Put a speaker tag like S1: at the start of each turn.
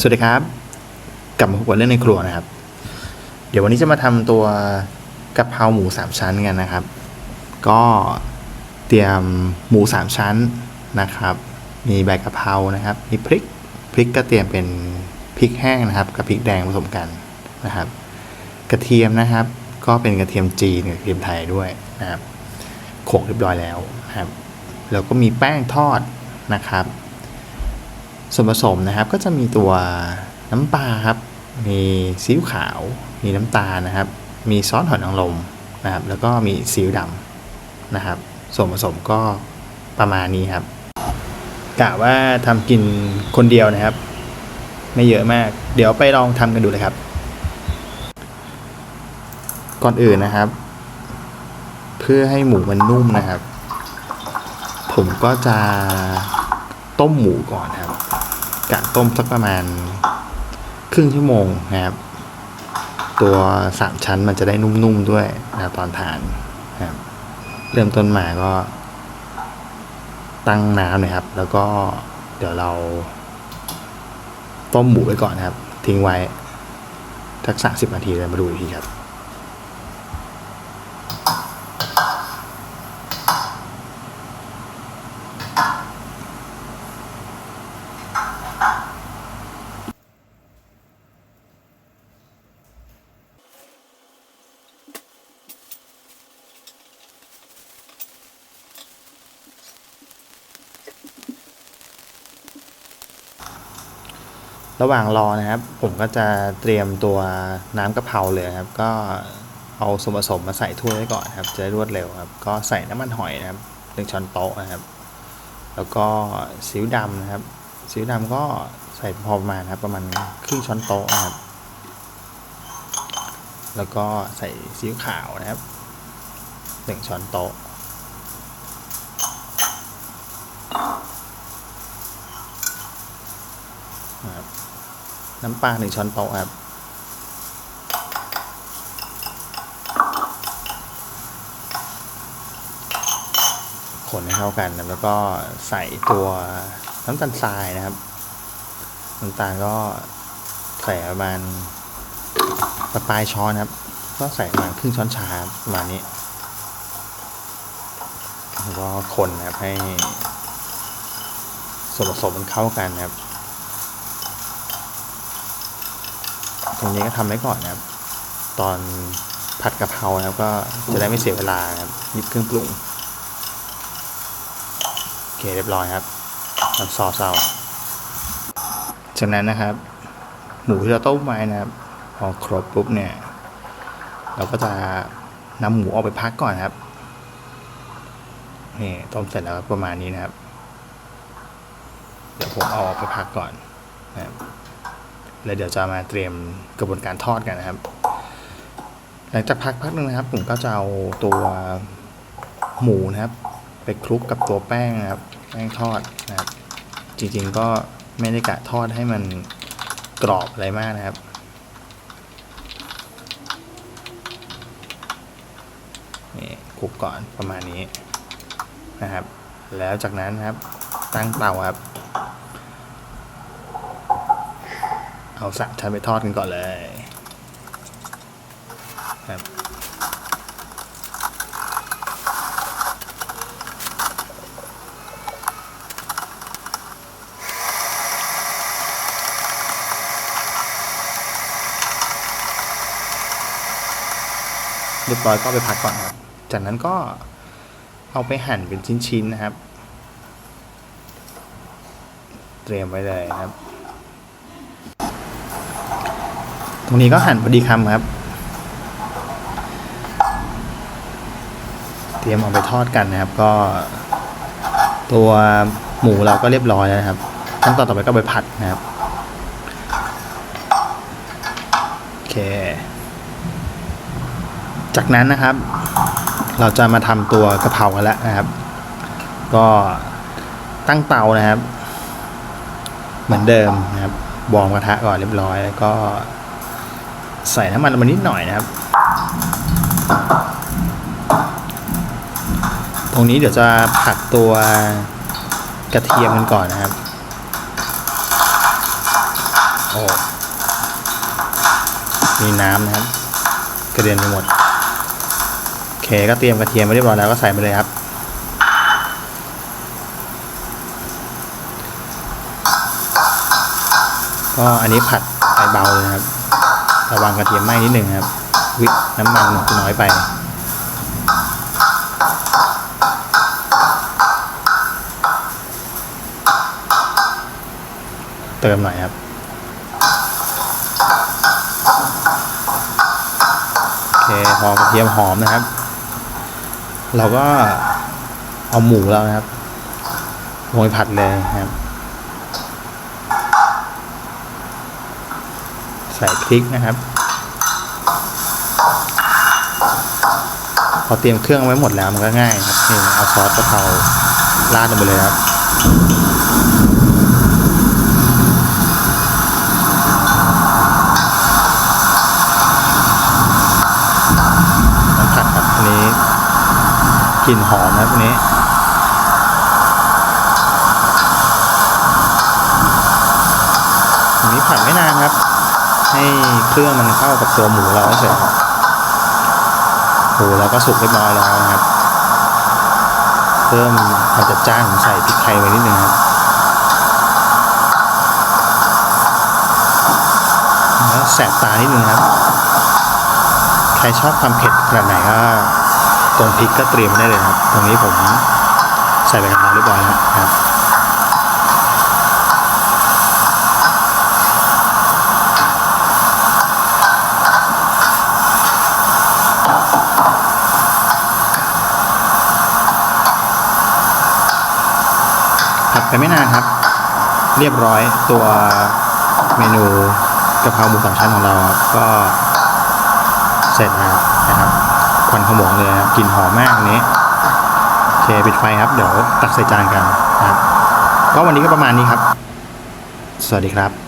S1: สวัสดีครับ กลับมาพบกับเรื่องในครัวนะครับ เดี๋ยววันนี้จะมาทำตัวกะเพราหมูสามชั้นกันนะครับ ก็เตรียมหมูสามชั้นนะครับ มีใบกะเพรานะครับ มีพริกพริกก็เตรียมเป็นพริกแห้งนะครับกับพริกแดงผสมกันนะครับ กระเทียมนะครับ ก็เป็นกระเทียมจีนกับกระเทียมไทยด้วยนะครับโขลกเรียบร้อยแล้วนะครับแล้วก็มีแป้งทอดนะครับ ส่วนผสมนะครับก็จะมีตัวน้ำปลาครับ มีซีอิ๊วขาว มีน้ำตาลนะครับ มีซอสหอยนางรมนะครับ แล้วก็มีซีอิ๊วดำนะครับ ส่วนผสมก็ประมาณนี้ครับกะว่าทำกินคนเดียวนะครับ ไม่เยอะมาก เดี๋ยวไปลองทำกันดูเลยครับ ก่อนอื่นนะครับ เพื่อให้หมูมันนุ่มนะครับ ผมก็จะต้มหมูก่อนครับ กะต้มสักประมาณครึ่งชั่วโมงนะครับ ตัวสามชั้นมันจะได้นุ่มๆด้วยนะตอนทานนะครับ เริ่มต้นมาก็ ตั้งน้ำนะครับ แล้วก็เดี๋ยวเราต้มหมูไว้ก่อนนะครับ ทิ้งไว้สักสามสิบนาทีแล้วมาดูอีกทีครับ ระหว่างรอนะครับ ผมก็จะเตรียมตัวน้ำกะเพราเลยครับ ก็เอาส่วนผสมมาใส่ถ้วยไว้ก่อนครับ จะรวดเร็วครับ ก็ใส่น้ำมันหอยนะครับหนึ่งช้อนโต๊ะนะครับ แล้วก็ซีอิ๊วดำนะครับซีอิ๊วดำก็ใส่พอประมาณนะครับ ประมาณครึ่งช้อนโต๊ะนะครับ แล้วก็ใส่ซีอิ๊วขาวนะครับหนึ่งช้อนโต๊ะ นะ ครับน้ำปลาหนึ่งช้อนโต๊ะครับคนให้เข้ากันนะแล้วก็ใส่ตัวน้ำตาลทรายนะครับน้ำตาลก็ใส่ประมาณปลายช้อนครับ ก็ใส่ประมาณครึ่งช้อนชาประมาณนี้แล้วก็คนนะครับให้ส่วนผสมมันเข้ากันนะครับ ตรงนี้ก็ทำไว้ก่อนนะครับ ตอนผัดกะเพรานะครับก็จะได้ไม่เสียเวลาครับหยิบเครื่องปรุงโอเคเรียบร้อยครับน้ำซอสเอาจากนั้นนะครับ หมูที่เราต้มไว้นะครับพอครบปุ๊บเนี่ย เราก็จะนำหมูออกไปพักก่อนครับนี่ต้มเสร็จแล้วประมาณนี้นะครับ เดี๋ยวผมเอาออกไปพักก่อนนะครับ แล้วเดี๋ยวจะมาเตรียมกระบวนการทอดกันนะครับ หลังจากพักพักหนึ่งนะครับ ผมก็จะเอาตัวหมูนะครับ ไปคลุกกับตัวแป้งนะครับ แป้งทอดนะครับ จริงๆก็ไม่ได้กะทอดให้มันกรอบอะไรมากนะครับนี่คลุกก่อนประมาณนี้นะครับ แล้วจากนั้นนะครับตั้งเตาครับ เอาสามชั้นไปทอดกันก่อนเลยครับเรียบร้อยก็ไปพักก่อนครับ จากนั้นก็เอาไปหั่นเป็นชิ้นๆนะครับ เตรียมไว้เลยนะครับ ตรงนี้ก็หั่นพอดีคำครับ เตรียมเอาไปทอดกันนะครับ ก็ ตัวหมูเราก็เรียบร้อยแล้วนะครับขั้นตอนต่อไปก็ไปผัดนะครับโอเค จากนั้นนะครับ เราจะมาทำตัวกะเพรากันแล้วนะครับ ก็ตั้งเตานะครับ เหมือนเดิมนะครับวอร์มกระทะก่อนเรียบร้อยแล้วก็ ใส่น้ำมันลงมานิดหน่อยนะครับ ตรงนี้เดี๋ยวจะผัดตัวกระเทียมกันก่อนนะครับ โอ้ มีน้ำนะครับ กระเด็นไปหมดโอเคก็เตรียมกระเทียมไว้เรียบร้อยแล้วก็ใส่ไปเลยครับก็อันนี้ผัดไฟเบาเลยครับ ระวังกระเทียมไหม้นิดหนึ่งครับวิน้ำมันน้อยไปเติมหน่อยครับ โอเคพอกระเทียมหอมนะครับ เราก็เอาหมูเรานะครับลงไปผัดเลยนะครับ ใส่พริกนะครับ พอเตรียมเครื่องไว้หมดแล้วมันก็ง่ายครับนี่เอาซอสกะเพราราดลงไปเลยครับน้ำผัดครับอันนี้กลิ่นหอมนะครับอันนี้อันนี้ผัดไม่นานครับ ให้เครื่องมันเข้ากับตัวหมูเราเฉยครับหมูเราก็สุกเรียบร้อยแล้วนะครับ เพิ่มความจัดจ้านผมใส่พริกไทยไว้นิดนึงครับแล้วแสบตานิดนึงครับ ใครชอบความเผ็ดขนาดไหนก็ตรงพริกก็เตรียมได้เลยครับ ตรงนี้ผมใส่ใบกะเพราเรียบร้อยแล้วครับ แต่ไปไม่นานครับ เรียบร้อยตัวเมนูกะเพราหมูสามชั้นของเราก็เสร็จแล้วนะครับควันขโมงเลยครับกลิ่นหอมมากอันนี้โอเคปิดไฟครับ เดี๋ยวตักใส่จานกันนะครับก็วันนี้ก็ประมาณนี้ครับ สวัสดีครับ